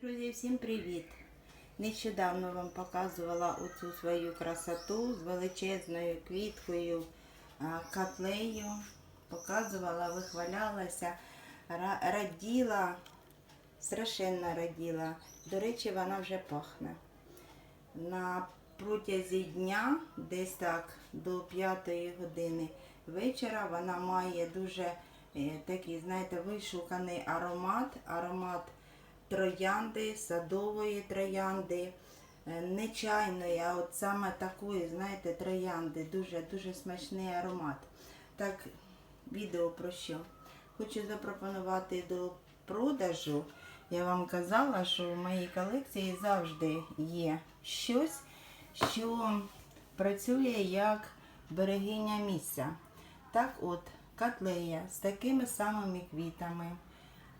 Друзі, всім привіт! Нещодавно вам показувала оцю свою красоту з величезною квіткою, котлею. Показувала, вихвалялася, раділа, страшенно раділа. До речі, вона вже пахне. На протязі дня, десь так до 5 години вечора, вона має дуже е, такий, знаєте, вишуканий аромат, аромат троянди, садової троянди, е, не чайної, а от саме такої, знаєте, троянди. Дуже дуже смачний аромат. Так, відео про що? Хочу запропонувати до продажу. Я вам казала, що в моїй колекції завжди є щось, що працює як берегиня місця. Так от, котлея з такими самими квітами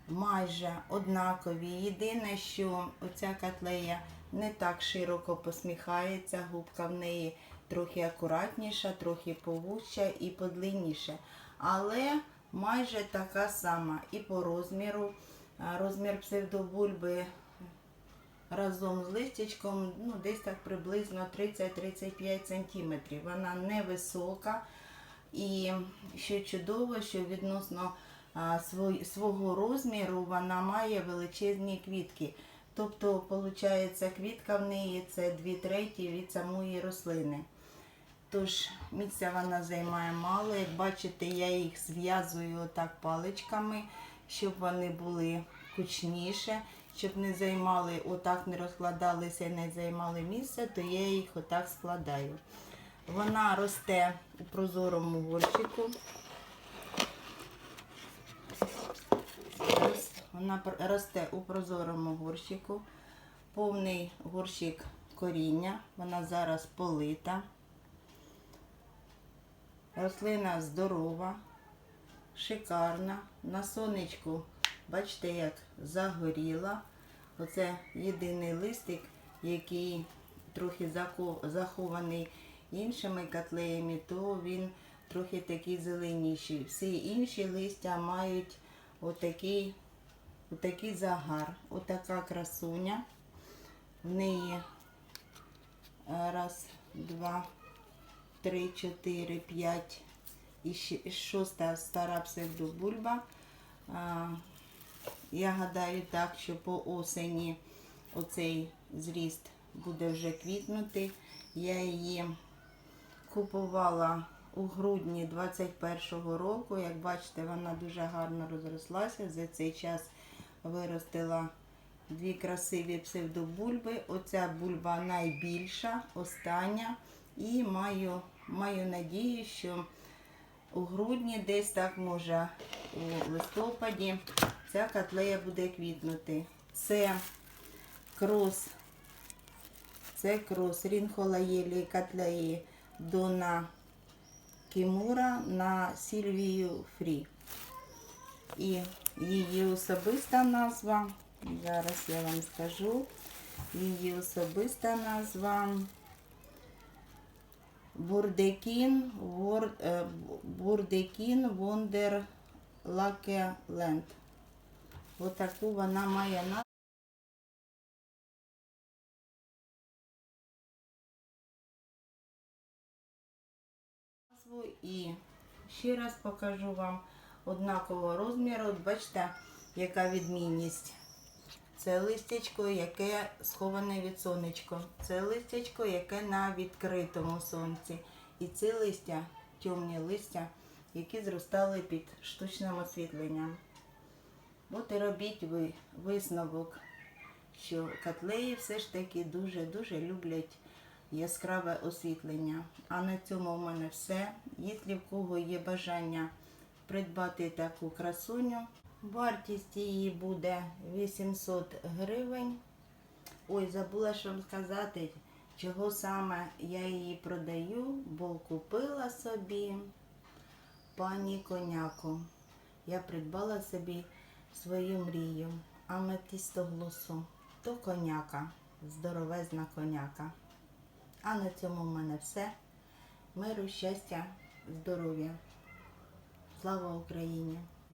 майже однакові. Єдине, що оця котлея не так широко посміхається, губка в неї трохи акуратніша, трохи повуща і подлинніша. Але майже така сама і по розміру. Розмір псевдобульби разом з листячком ну, десь так приблизно 30-35 см. Вона невисока. І що чудово, що відносно свого розміру вона має величезні квітки. Тобто, виходить, квітка в неї це 2 треті від самої рослини. Тож місця вона займає мало. Як бачите, я їх зв'язую отак паличками, щоб вони були кучніше, щоб не займали, отак не розкладалися і не займали місце, то я їх отак складаю. Вона росте у прозорому горщику. Вона росте у прозорому горщику. Повний горщик коріння. Вона зараз полита. Рослина здорова, шикарна. На сонечку, бачите, як загоріла. Оце єдиний листик, який трохи захований іншими котлеями, то він трохи такий зеленіший. Всі інші листя мають отакий, отакий загар, отака красуня. В неї е, раз, два, три, чотири, п'ять і шоста стара псевдобульба. Я гадаю так, що по осені оцей зріст буде вже квітнути. Я її купувала у грудні 21-го року. Як бачите, вона дуже гарно розрослася. За цей час виростила дві красиві псевдобульби. Оця бульба найбільша, остання. І маю, маю надію, що у грудні, десь так може у листопаді, ця котлея буде квітнути. Це крос, це крос рінхолаєлі котлеї Дона Кімура на Сільвію Фрі. І її особиста назва, зараз я вам скажу, її особиста назва Бурдекін, Вор, е, Бурдекін Вондер Лакеленд. Отаку вона має назву. І ще раз покажу вам однакового розміру. Бачите, яка відмінність. Це листячко, яке сховане від сонечка. Це листячко, яке на відкритому сонці. І ці листя, темні листя, які зростали під штучним освітленням. От і робіть ви висновок, що котлеї все ж таки дуже-дуже люблять яскраве освітлення. А на цьому в мене все. Якщо в кого є бажання придбати таку красуню, вартість її буде 800 гривень. Ой, забула ж вам сказати, чого саме я її продаю, бо купила собі пані коняку. Я придбала собі свою мрію, аметистоглосу. То коняка, здоровезна коняка. А на цьому в мене все. Миру, щастя, здоров'я. Слава Україні!